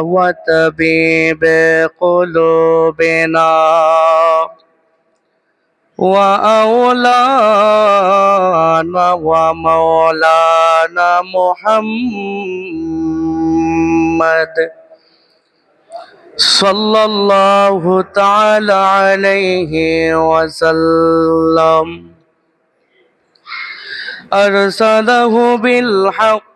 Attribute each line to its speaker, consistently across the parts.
Speaker 1: وطبيب قلوبنا وأولانا ومولانا محمد صلى الله تعالى عليه وسلم. أرسله بالحق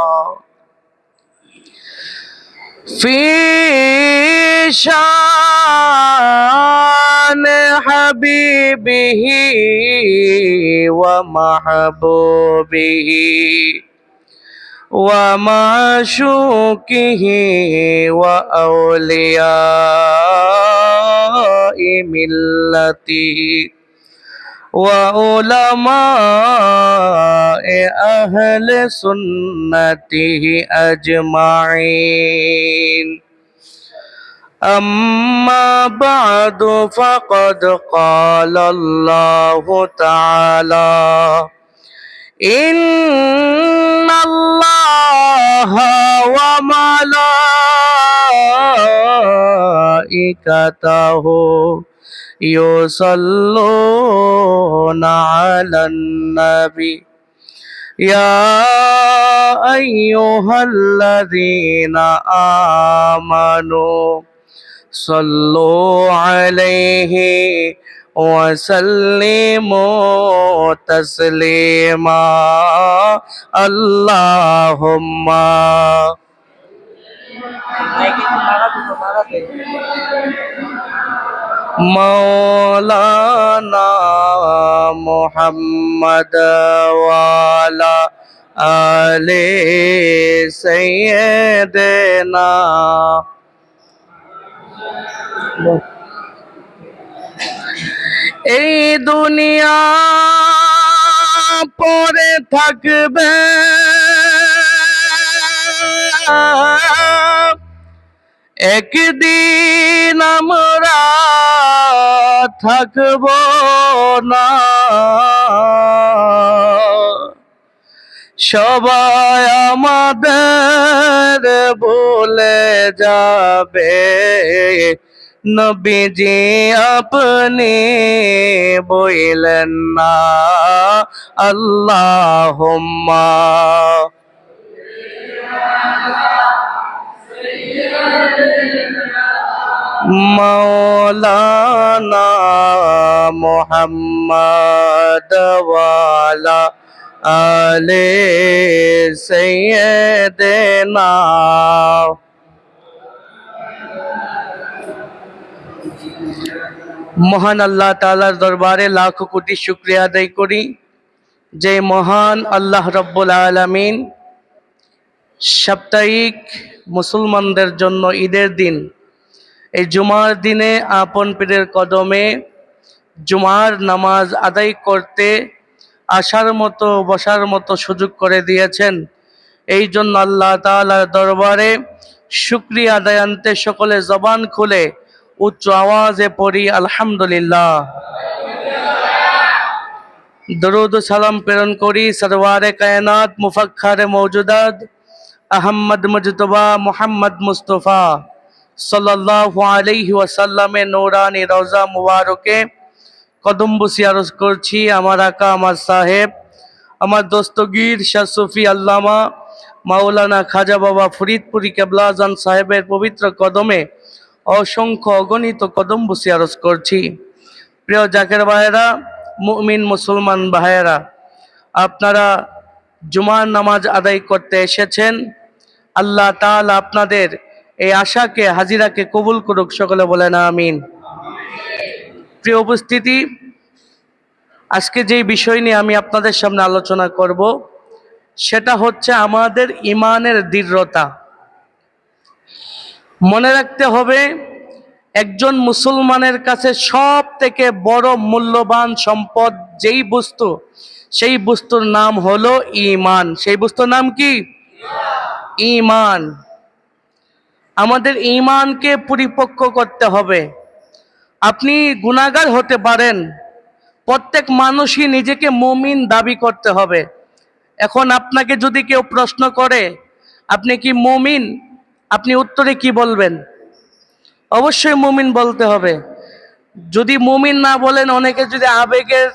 Speaker 1: في شان حبيبه ومحبوبه ومعشوقه وأولياء ملته وعلماء أهل سنته أجمعين أما بعد فقد قال الله تعالى إن الله وملائكته يصلون على النبي يا أيها الذين آمنوا صلوا عليه وسلموا تسليما اللهم مولانا محمد وعلى آل سيدنا এই দুনিয়া পরে থাকবে একদিন আমরা থাকব না। সবাই আমাদের বলে যাবে নবীজি আপনি বইলেন না। আল্লাহ মৌলানা মোহাম্মদ ওয়ালা আলে সৈয়দনা। মহান আল্লাহ তালার দরবারে লাখ কোটি শুক্রিয়া আদায় করি যে মহান আল্লাহ রব্বুল আলামিন সাপ্তাহিক মুসলমানদের জন্য ঈদের দিন জুমার দিনে আপন পীরের কদমে জুমার নামাজ আদায় করতে আসার মতো, বসার মতো সুযোগ করে দিয়েছেন। এই জন্য আল্লাহ তাআলার দরবারে শুক্রিয়া আদায় আনতে সকলে জবান খুলে উচ্চ আওয়াজে পড়ি, আলহামদুলিল্লাহ। দরুদ সালাম প্রেরণ করি, সরওয়ারে কায়নাত মুফাক্ষারে মৌজুদাদ আহম্মদ মুজতবা মোহাম্মদ মুস্তফা। সাল্লাল্লাহু আলাইহি ওয়াসাল্লামের নৌরানি রওজা মুবারকে কদম বসি আরজ করছি আমার আকা, আমার সাহেব, আমার দস্তগীর শাহ সুফি, আল্লামা, মাওলানা খাজা বাবা ফরিদপুরি কেবলাজান সাহেবের পবিত্র কদমে অসংখ্য অগণিত কদম বসি আরজ করছি। প্রিয় জাকের ভাইয়েরা, মুমিন মুসলমান ভাইয়েরা, আপনারা জুমার নামাজ আদায় করতে এসেছেন। আল্লাহ তাল আপনাদের এই আশাকে, হাজিরাকে কবুল করুক, সকলে বলেন আমিন। প্রিয় উপস্থিতি, আজকে যেই বিষয় নিয়ে আমি আপনাদের সামনে আলোচনা করব, সেটা হচ্ছে আমাদের ইমানের দৃঢ়তা। মনে রাখতে হবে, একজন মুসলমানের কাছে সব থেকে বড় মূল্যবান সম্পদ যেই বস্তু, সেই বস্তুর নাম হলো ইমান। সেই বস্তুর নাম কি? ইমান। আমাদের ইমানকে পরিপক্ক করতে হবে। আপনি গুণাগার হতে পারেন। প্রত্যেক মানুষই নিজেকে মমিন দাবি করতে হবে। এখন আপনাকে যদি কেউ প্রশ্ন করে, আপনি কি মমিন? আপনি উত্তরে কি বলবেন? অবশ্যই মুমিন বলতে হবে। যদি মুমিন না বলেন, অনেকে যদি আবেগের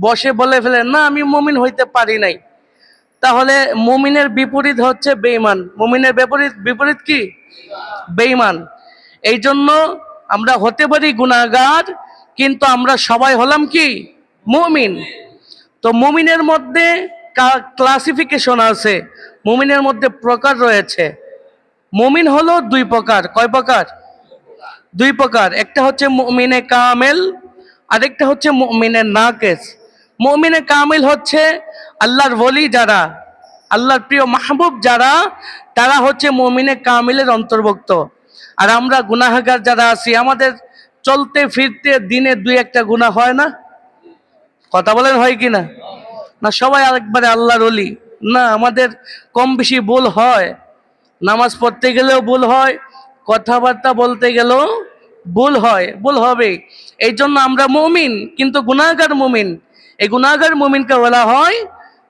Speaker 1: বসে বলে ফেলেন, না, আমি মুমিন হইতে পারি নাই। তাহলে মুমিনের বিপরীত হচ্ছে বেঈমান। মুমিনের বিপরীত বিপরীত কি? বেঈমান। এই জন্য আমরা হতে পারি গুণাগার কিন্তু আমরা সবাই হলাম কি? মুমিন। তো মুমিনের মধ্যে ক্লাসিফিকেশন আছে। মুমিনের মধ্যে প্রকার রয়েছে। মুমিন হলো দুই প্রকার। কয় প্রকার? দুই প্রকার। একটা হচ্ছে মুমিনে কামেল, আরেকটা হচ্ছে মুমিনে নাকেস। মুমিনে কামেল হচ্ছে আল্লাহর ওলি যারা, আল্লাহর প্রিয় মাহবুব যারা, তারা হচ্ছে মুমিনে কামিলের অন্তর্ভুক্ত। আর আমরা গুনাহগার যারা আছি, আমাদের চলতে ফিরতে দিনে দুই একটা গুনাহ হয় না? কথা বলেন হয় কি না? না, সবাই আরেকবারে আল্লাহর অলি না, আমাদের কম বেশি ভুল হয়। নামাজ পড়তে গেলেও ভুল হয়, কথাবার্তা বলতে গেলেও ভুল হয়, ভুল হবে। এই জন্য আমরা মুমিন, কিন্তু গুনাহগার মুমিন। এই গুনাহগার মুমিনকে বলা হয়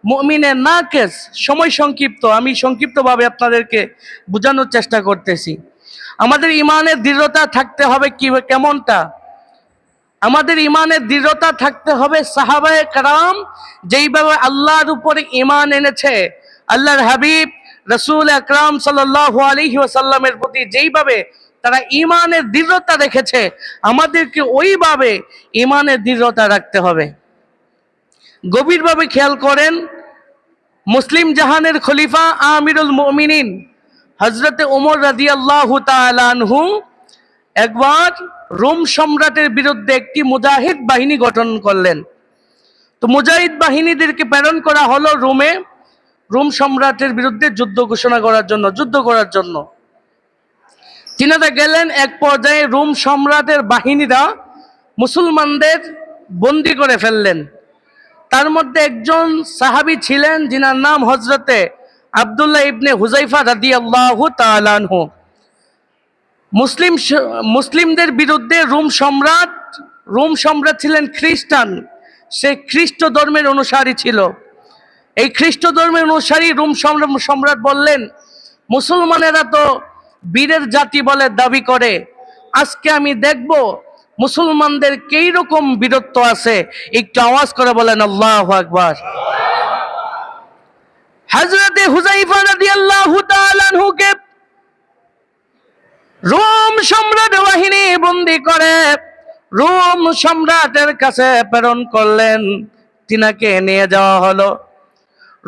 Speaker 1: মুমিনের না কেস সময় সংক্ষিপ্ত, আমি সংক্ষিপ্তভাবে আপনাদেরকে বোঝানোর চেষ্টা করতেছি। আমাদের ইমানের দৃঢ়তা থাকতে হবে কি, কেমনটা? আমাদের ইমানের দৃঢ়তা থাকতে হবে সাহাবায়ে কারাম, যেইভাবে আল্লাহর উপরে ইমান এনেছে। আল্লাহর হাবিব রসুল আকরাম সাল্লাহ আলহি ওসাল্লামের প্রতি যেইভাবে তারা ইমানের দৃঢ়তা রেখেছে, আমাদেরকে ওইভাবে ইমানের দৃঢ়তা রাখতে হবে। গভীরভাবে খেয়াল করেন, মুসলিম জাহানের খলিফা আমিরুল মমিনিন হজরতে ওমর রাজি আল্লাহ তালানহু একবার রোম সম্রাটের বিরুদ্ধে একটি মুজাহিদ বাহিনী গঠন করলেন। তো মুজাহিদ বাহিনীদেরকে প্রেরণ করা হলো রোমে রোম সম্রাটের বিরুদ্ধে যুদ্ধ ঘোষণা করার জন্য, যুদ্ধ করার জন্য। তিনারা গেলেন এক পর্যায়ে রোম সম্রাটের বাহিনীরা মুসলমানদের বন্দি করে ফেললেন। তার মধ্যে একজন সাহাবি ছিলেন, যিনার নাম হজরতে আবদুল্লাহ ইবনে হুজাইফা রাদি আল্লাহ তালানহু মুসলিম মুসলিমদের বিরুদ্ধে রোম সম্রাট রোম সম্রাট ছিলেন খ্রিস্টান। সে খ্রিস্ট ধর্মের অনুসারী ছিল। এই খ্রিস্ট ধর্মের অনুসারী রোম সম্রাট বললেন, মুসলমানেরা তো বীরের জাতি বলে দাবি করে। আজকে আমি দেখব মুসলমানদের কেই রকম বীরত্ব আছে? একটু আওয়াজ করে বলেন, আল্লাহ আকবার। হজরতে হুজাইফা রাদিয়াল্লাহু তাআলা আনহুকে রোম সম্রাট বাহিনী বন্দি করে, রোম সম্রাটের কাছে প্রেরণ করলেন। তিনাকে নিয়ে যাওয়া হলো।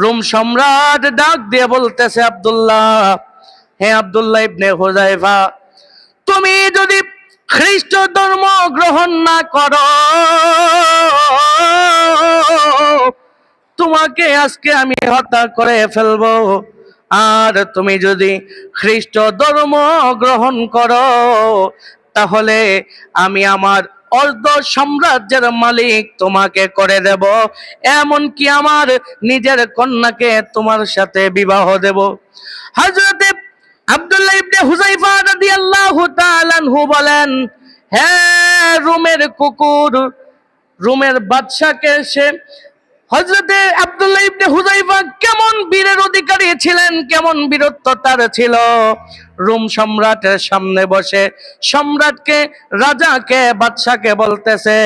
Speaker 1: রোম সম্রাট ডাক দিয়ে বলতেছে, আব্দুল্লাহ, হে আব্দুল্লাহ ইবনে হুজাইফা তুমি খ্রিস্ট ধর্ম গ্রহণ না করো। তোমাকে আজকে আমি হত্যা করে ফেলব। আর তুমি যদি খ্রিস্ট ধর্ম গ্রহণ করো, তাহলে আমি আমার অর্ধ সাম্রাজ্যের মালিক তোমাকে করে দেব। এমনকি আমার নিজের কন্যাকে তোমার সাথে বিবাহ দেব। হজরতে আব্দুল্লাহ ইবনে হুজাইফা রাদিয়াল্লাহু তাআলা আনহু বলেন হ্যাঁ রোমের কুকুর রোমের বাদশাকে সে হজরতে আব্দুল্লাহ ইবনে হুজাইফা কেমন বীরের অধিকারী ছিলেন? কেমন বীরত্ব তার ছিল? রোম সম্রাটের সামনে বসে সম্রাটকে, রাজাকে, বাদশাকে বলতেছে,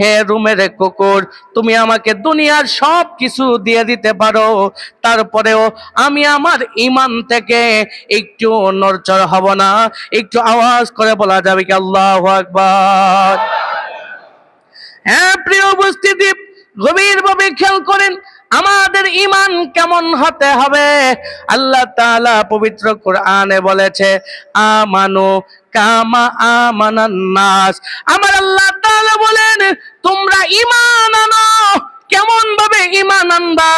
Speaker 1: হে রুমের কুকুর, তুমি আমাকে দুনিয়ার সব কিছু দিয়ে দিতে পারো। তারপরেও আমি আমার ইমান থেকে একটু নড়চড় হব না। একটু আওয়াজ করে বলা যাবে কি আল্লাহ আকবার? হ্যাঁ প্রিয় উপস্থিতি গভীরভাবে খেয়াল করেন, আমাদের ইমান কেমন হতে হবে? আল্লাহ তাআলা পবিত্র কোরআনে বলেছে, আমানু কামা আমানান নাস আমার আল্লাহ তাআলা বলেন, তোমরা ইমান আনো কেমন ভাবে ইমান আনবা?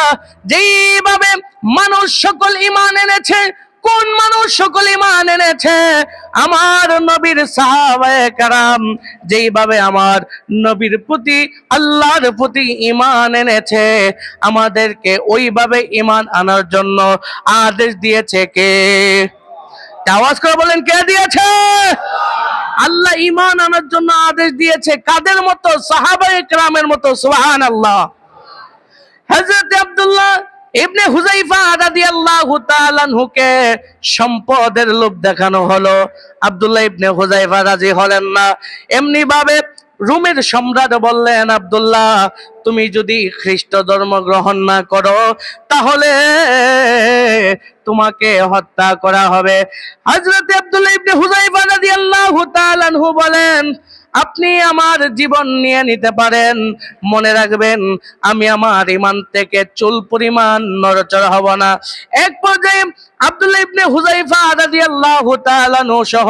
Speaker 1: যেইভাবে মানুষ সকল ইমান এনেছে কোন মানুষ সকল ইমান এনেছে? আমার নবীর সাহাবায়ে কারাম যেইভাবে আমার নবীর প্রতি, আল্লাহর প্রতি ইমান এনেছে, আমাদেরকে ওইভাবে ইমান আনার জন্য আদেশ দিয়েছে কে? আওয়াজ করে বলেন, কে দিয়েছে? আল্লাহ ইমান আনার জন্য আদেশ দিয়েছে কাদের মতো? সাহাবায়ে কেরামের মতো সুবহান আল্লাহ হযরত আব্দুল্লাহ ইবনে হুজাইফা রাদিয়াল্লাহু তাআলা আনহুকে সম্পদের লোভ দেখানো হলো। আব্দুল্লাহ ইবনে হুজাইফা রাজি হলেন না। এমনি ভাবে রুমের সম্রাট বললেন, আব্দুল্লাহ, তুমি যদি খ্রিস্ট ধর্ম গ্রহণ না করো, তাহলে তোমাকে হত্যা করা হবে। হযরত আব্দুল্লাহ ইবনে হুজাইফা রাদিয়াল্লাহু তাআলা বলেন আপনি আমার জীবন নিয়ে নিতে পারেন। মনে রাখবেন, আমি আমার ইমান থেকে চুল পরিমাণ নড়চড় হব না। এক পর্যায়ে আব্দুল্লাহ ইবনে হুজাইফা রাদিয়াল্লাহু তাআলা নু সহ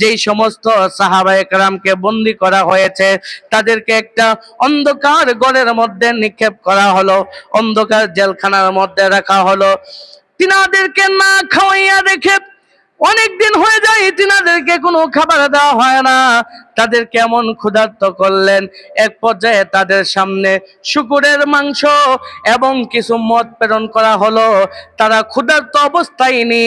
Speaker 1: যেই সমস্ত সাহাবা একরামকে বন্দি করা হয়েছে, তাদেরকে একটা অন্ধকার গড়ের মধ্যে নিক্ষেপ করা হলো, অন্ধকার জেলখানার মধ্যে রাখা হলো। তিনাদেরকে না খাওয়াইয়া রেখে অনেক দিন হয়ে যায়, তিনাদেরকে কোনো খাবার দেওয়া হয় না। তাদের কেমন ক্ষুধার্ত করলেন। এক পর্যায়ে তাদের সামনে শুকুরের মাংস এবং কিছু মদ প্রেরণ করা হলো। তারা ক্ষুধার্ত অবস্থায় নি।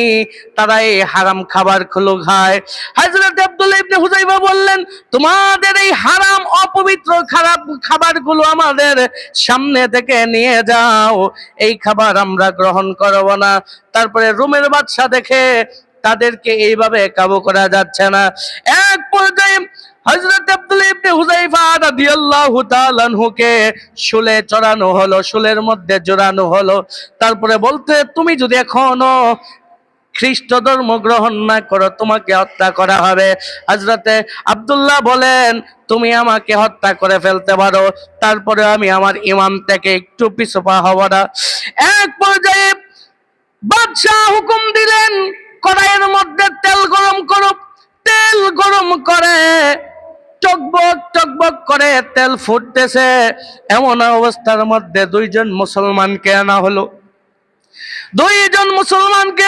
Speaker 1: তারা এই হারাম খাবার খুলো খায় হযরত আব্দুল্লাহ ইবনে হুজাইফা বললেন, তোমাদের এই হারাম, অপবিত্র খারাপ খাবারগুলো আমাদের সামনে থেকে নিয়ে যাও। এই খাবার আমরা গ্রহণ করব না। তারপরে রুমের বাদশা দেখে তাদেরকে এইভাবে কাবু করা যাচ্ছে না। এক পর্যায়ে হযরত আব্দুল ইবনে হুযাইফা রাদিয়াল্লাহু তাআলা আনহুকে শুলে চড়ানো হলো, শুলের মধ্যে জোড়ানো হলো। তারপরে বলতে, তুমি যদি এখনও খ্রিস্ট ধর্ম গ্রহণ না করো, তোমাকে হত্যা করা হবে। হজরতে আব্দুল্লাহ বলেন, তুমি আমাকে হত্যা করে ফেলতে পারো, তারপরে আমি আমার ইমাম থেকে একটু পিছু পা হব না। এক পর্যায়ে বাদশাহ হুকুম দিলেন কড়াইয়ের মধ্যে তেল গরম করো তেল গরম করে, চকবক চকবক করে তেল ফুটতেছে। এমন অবস্থার মধ্যে দুইজন মুসলমানকে আনা হলো। দুইজন মুসলমানকে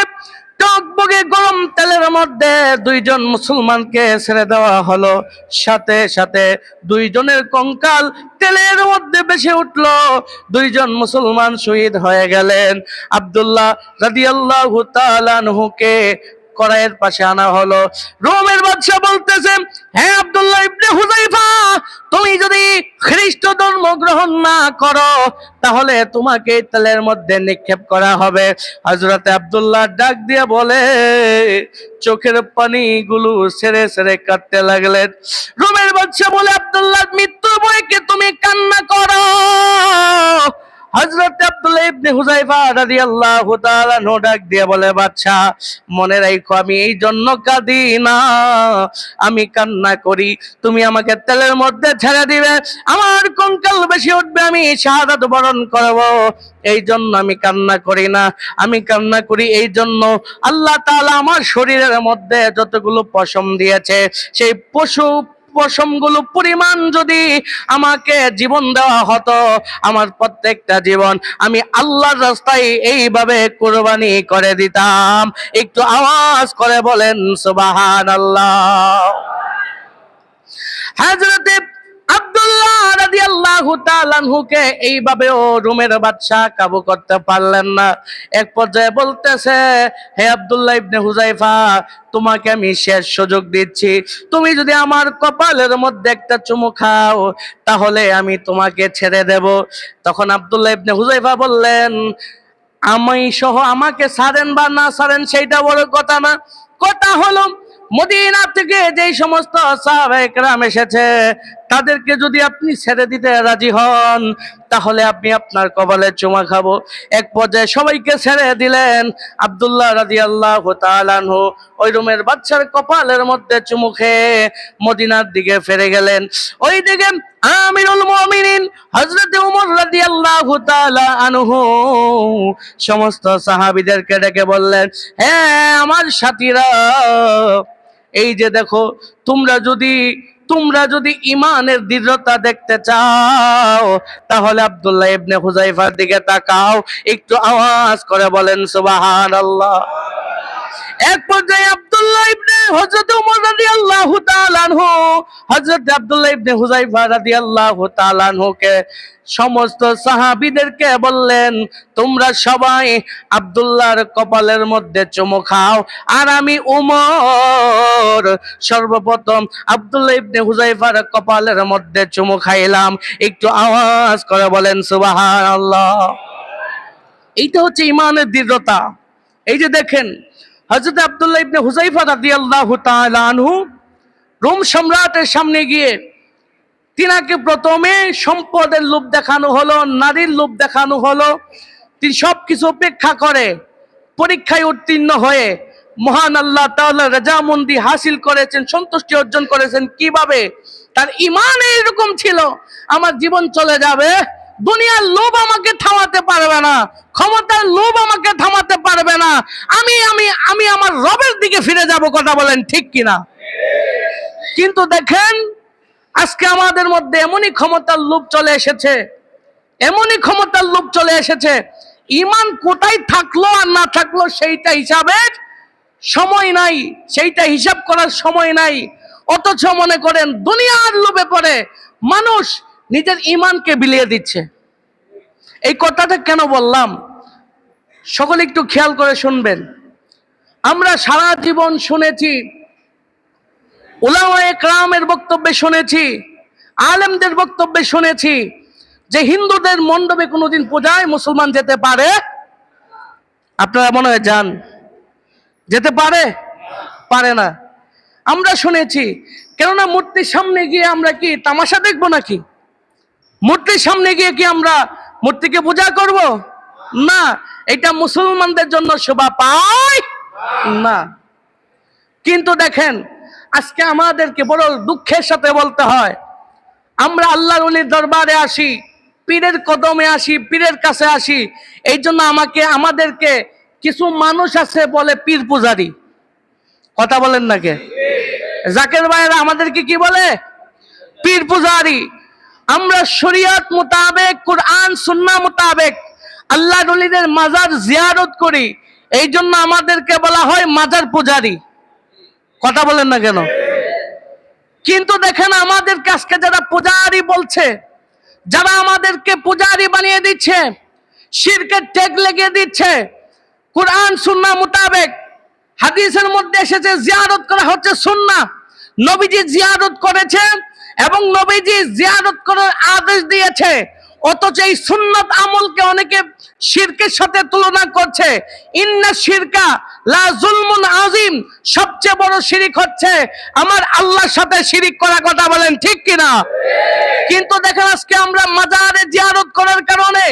Speaker 1: টকবগে গরম তেলের মধ্যে দুইজন মুসলমানকে ছেড়ে দেওয়া হলো। সাথে সাথে দুইজনের কঙ্কাল তেলের মধ্যে বেশি উঠল। দুইজন মুসলমান শহীদ হয়ে গেলেন। আব্দুল্লাহ রাদিয়াল্লাহু তাআলা আনহুকে কড়াইয়ের পাশে আনা হলো। রোমের বাদশা বলতেছে হ্যাঁ আব্দুল্লাহ ইবনে হুজাইফা তুমি যদি খ্রিস্ট ধর্ম গ্রহণ না করো, তাহলে তোমাকে তেলের মধ্যে নিক্ষেপ করা হবে। হাজরাতে আব্দুল্লাহ ডাক দিয়ে বলে, চোখের পানি গুলো সেরে সেরে কাটতে লাগলেন। রোমের বাচ্চা বলে, আব্দুল্লাহ মৃত্যু বয়কে তুমি কান্না করো। হযরত আব্দুল্লাহ ইবনে হুযাইফা রাদিয়াল্লাহু তাআলা নো ডাক দিয়ে বলে বাদশা মনে রাখো আমি এই জন্য কাঁদি না। আমি কান্না করি। তুমি আমাকে তেলের মধ্যে ছেড়ে দিবে। আমার কঙ্কাল বেশি উঠবে, আমি শাহাদাত বরণ করব। এই জন্য আমি কান্না করি না। আমি কান্না করি এই জন্য। আল্লাহ তাআলা আমার শরীরের মধ্যে যতগুলো পশম দিয়েছে, সেই পশু পশমগুলো পরিমাণ যদি আমাকে জীবন দেওয়া হতো, আমার প্রত্যেকটা জীবন আমি আল্লাহর রাস্তায় এইভাবে কোরবানি করে দিতাম। একটু আওয়াজ করে বলেন সুবাহান আল্লাহ হাজরতে আনহুকে এইভাবেও রুমের কাবু করতে পারলেন না। এক পর্যায়ে বলতেছে, হে ইবনে হুজাইফা তোমাকে আমি শেষ সুযোগ দিচ্ছি। তুমি যদি আমার কপালের মধ্যে একটা চুমু খাও, তাহলে আমি তোমাকে ছেড়ে দেব। তখন আব্দুল্লাহ ইবনে হুজাইফা বললেন আমি সহ আমাকে ছাড়েন বা না ছাড়েন সেইটা বড় কথা না। কথা হলো, মদিনা থেকে যেই সমস্ত সাহাবাহাম এসেছে তাদেরকে যদি আপনি ছেড়ে দিতে রাজি হন, তাহলে আপনি আপনার কপালে চুমা খাব। এক পর্যায়ে সবাইকে ছেড়ে দিলেন আব্দুল্লাহ রাজি আল্লাহ ওই রুমের বাচ্চার কপালের মধ্যে চুমু খেয়ে মদিনার দিকে ফিরে গেলেন। ওই দিকে আমিরুল মুমিনিন হযরত ওমর রাদিয়াল্লাহু তাআলা আনহু, সমস্ত সাহাবিদেরকে ডেকে বললেন হ্যাঁ আমার সাথীরা, এই যে দেখো, তোমরা যদি তোমরা যদি ইমানের দৃঢ়তা দেখতে চাও, তাহলে আবদুল্লাহ ইবনে হুজাইফার দিকে তাকাও, একটু আওয়াজ করে বলেন সুবহানাল্লাহ। এক পর্যায়ে আব্দুল্লাহ ইবনে হযরত ওমর রাদিয়াল্লাহু তাআলা আনহু। হযরত আব্দুল্লাহ ইবনে রাদিয়াল্লাহু তাআলা সমস্ত সাহাবীদেরকে বললেন, তোমরা সবাই আব্দুল্লাহর কপালের মধ্যে চুমু খাও আর আমি উমর সর্বপ্রথম আব্দুল্লাহ ইবনে হুযায়ফার কপালের মধ্যে চুমু খাইলাম। একটু আওয়াজ করে বলেন, সুবহানাল্লাহ। এইটা হচ্ছে ইমানের দৃঢ়তা। এই যে দেখেন হজরত আব্দুল্লাহ ইবনে হুজাইফা রাদিয়াল্লাহু তাআলা আনহু রোম সম্রাটের সামনে গিয়ে তিনাকে প্রথমে সম্পদের লোভ দেখানো হলো, নারীর লোভ দেখানো হলো। তিনি সবকিছু উপেক্ষা করে পরীক্ষায় উত্তীর্ণ হয়ে মহান আল্লাহ তাআলা রাজামন্দি হাসিল করেছেন, সন্তুষ্টি অর্জন করেছেন। কীভাবে? তার ইমান এরকম ছিল, আমার জীবন চলে যাবে। দুনিয়ার লোভ আমাকে থামাতে পারবে না, ক্ষমতার লোভ আমাকে থামাতে পারবে না। আমি আমি আমি আমার রবের দিকে ফিরে যাব, কথা বলেন ঠিক কিনা? কিন্তু দেখেন, আজকে আমাদের মধ্যে এমনই ক্ষমতার লোভ চলে এসেছে, এমনই ক্ষমতার লোভ চলে এসেছে, ইমান কোথায় থাকল আর না থাকল সেইটা হিসাবের সময় নাই, সেইটা হিসাব করার সময় নাই। অথচ মনে করেন, দুনিয়ার লোভে পড়ে মানুষ নিজের ইমানকে বিলিয়ে দিচ্ছে। এই কথাটা কেন বললাম? সকলে একটু খেয়াল করে শুনবেন। আমরা সারা জীবন শুনেছি ওলামায়ে ক্রামের বক্তব্যে শুনেছি, আলেমদের বক্তব্যে শুনেছি যে হিন্দুদের মণ্ডপে কোনোদিন পূজায় মুসলমান যেতে পারে? আপনারা মনে হয় যান। যেতে পারে? পারে না। আমরা শুনেছি, কেননা মূর্তির সামনে গিয়ে আমরা কি তামাশা দেখব নাকি? মূর্তির সামনে গিয়ে কি আমরা মূর্তিকে পূজা করব? না, এটা মুসলমানদের জন্য শোভা পায় না। কিন্তু দেখেন, আজকে আমাদেরকে বড় দুঃখের সাথে বলতে হয়, আমরা আল্লাহর অলির দরবারে আসি, পীরের কদমে আসি, পীরের কাছে আসি, এই জন্য আমাকে, আমাদেরকে কিছু মানুষ আছে বলে পীর পূজারি। কথা বলেন না কে? জাকের ভাইয়েরা আমাদেরকে কি বলে? পীর পূজারি। আমরা শরিয়ত মোতাবেক, কোরআন সুন্না মোতাবেক আল্লাহ নলীদের মাজার জিয়ারত করি। এই জন্য আমাদেরকে বলা হয় মাজার পূজারি। কথা বলেন না কেন? কিন্তু দেখেন আমাদের কাছকে যারা পূজারি বলছে, যারা আমাদেরকে পূজারি বানিয়ে দিচ্ছে, শিরকে টেক লেগে দিচ্ছে, কোরআন সুন্না মোতাবেক, হাদিসের মধ্যে এসেছে, জিয়ারত করা হচ্ছে সুন্না নবীজি জিয়ারত করেছে এবং নবীজি জিয়ারত করার আদেশ দিয়েছে। অথচ এই সুন্নত আমলকে অনেকে শিরকের সাথে তুলনা করছে। ইন্না শিরকা লা জুলমুন আজিম সবচেয়ে বড় শিরিক হচ্ছে আমার আল্লাহর সাথে শিরিক করা কথা বলেন ঠিক কিনা? কিন্তু দেখেন আজকে আমরা মাজারে জিয়ারত করার কারণে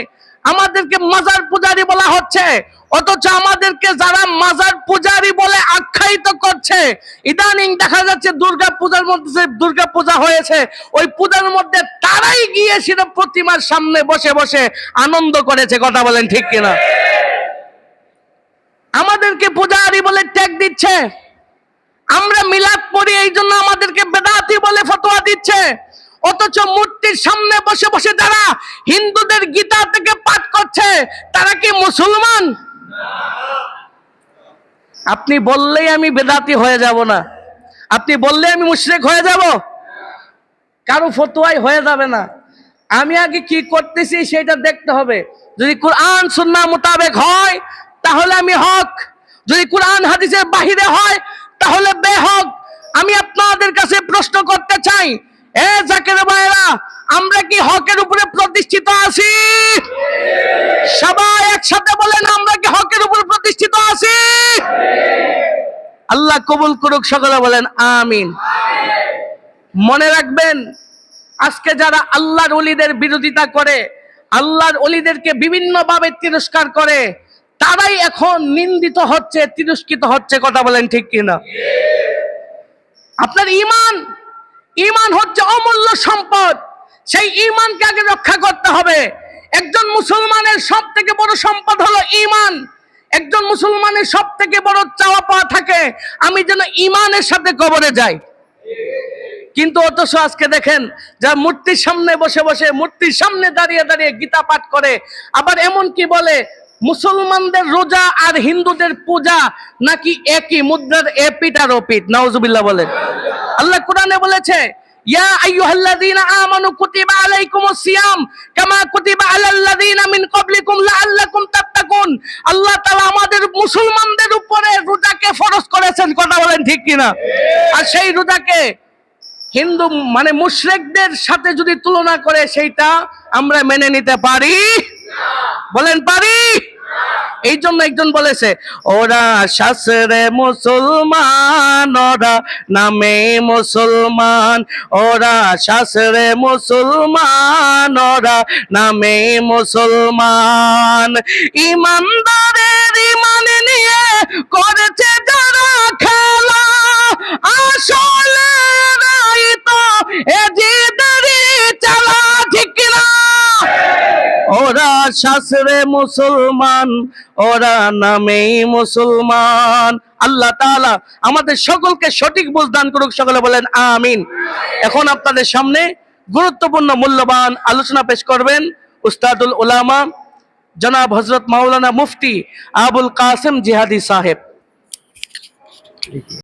Speaker 1: আমাদেরকে মাজার পূজারি বলা হচ্ছে। অথচ আমাদেরকে যারা মাজার পূজারি বলে আখ্যায়িত করছে, ইদানিং দেখা যাচ্ছে দুর্গা পূজার মধ্যে যে দুর্গা পূজা হয়েছে, ওই পূজার মধ্যে তারাই গিয়ে সেটা প্রতিমার সামনে বসে বসে আনন্দ করেছে, কথা বলেন ঠিক কিনা? আমাদেরকে পূজারি বলে ট্যাগ দিচ্ছে। আমরা মিলাদ পড়ি, এই জন্য আমাদেরকে বেদাতি বলে ফতোয়া দিচ্ছে। অথচ মূর্তির সামনে বসে বসে যারা হিন্দুদের গীতা থেকে পাঠ করছে, তারা কি মুসলমান? আপনি বললেই আমি বেদাতি হয়ে যাব না। আপনি বললে আমি মুশরিক হয়ে যাব। কারও ফতুয়াই হয়ে যাবে না। আমি আগে কি করতেছি সেটা দেখতে হবে। যদি কোরআন, সুন্নাহ মোতাবেক হয়, তাহলে আমি হক। যদি কোরআন, হাদিসের বাহিরে হয়, তাহলে বেহক। আমি আপনাদের কাছে প্রশ্ন করতে চাই এ জাকের আমরা কি হকের উপরে প্রতিষ্ঠিত আছি? সবাই একসাথে বলেন, আমরা কি হকের উপরে প্রতিষ্ঠিত আছি? আল্লাহ কবুল করুক, সকলে বলেন, আমিন। মনে রাখবেন, আজকে যারা আল্লাহর অলিদের বিরোধিতা করে, আল্লাহর অলিদেরকে বিভিন্নভাবে তিরস্কার করে, তারাই এখন নিন্দিত হচ্ছে, তিরস্কৃত হচ্ছে, কথা বলেন ঠিক কিনা? আপনার ইমান ইমান হচ্ছে অমূল্য সম্পদ। সেই ইমানকে আগে রক্ষা করতে হবে। একজন মুসলমানের সব থেকে বড় সম্পদ হলো ইমান। একজন মুসলমানের সব থেকে বড় চাওয়া পাওয়া থাকে, আমি যেন ইমানের সাথে কবরে যাই। কিন্তু অথচ আজকে দেখেন, যা মূর্তির সামনে বসে বসে, মূর্তির সামনে দাঁড়িয়ে দাঁড়িয়ে গীতা পাঠ করে, আবার এমন কি বলে, মুসলমানদের রোজা আর হিন্দুদের পূজা নাকি একই, মুদ্রার এপিট আর ওপিট নাউজুবিল্লাহ বলেন আল্লাহ কোরআনে বলেছে, ইয়া আইয়ুহাল্লাযীনা আমানু কুতিবা আলাইকুমুস সিয়াম, কামা কুতিবা আলাল্লাযীনা মিন ক্বাবলিকুম লাআল্লাকুম তাত্তাকুন। আল্লাহ তাআলা আমাদের মুসলমানদের উপরে রোজাকে ফরজ করেছেন, কথা বলেন ঠিক কিনা? আর সেই রোজাকে হিন্দু মানে মুশরিকদের সাথে যদি তুলনা করে, সেইটা আমরা মেনে নিতে পারি? বলেন পারি? এই জন্য একজন বলেছে, ওরা শাসরে মুসলমান, ওরা নামে মুসলমান, ওরা শাসরে মুসলমান, ওরা নামে মুসলমান। ইমানদারের ইমান নিয়ে করেছে যারা খেলা, আসলে তো ওরা শাসরে মুসলমান, ওরা নামেই মুসলমান। আল্লাহ তাআলা আমাদের সকলকে সঠিক বুঝদান করুক, সকলে বলেন আমিন। এখন আপনাদের সামনে গুরুত্বপূর্ণ মূল্যবান আলোচনা পেশ করবেন উস্তাদুল উলামা জনাব হজরত মাওলানা মুফতি আবুল কাসেম জিহাদি সাহেব।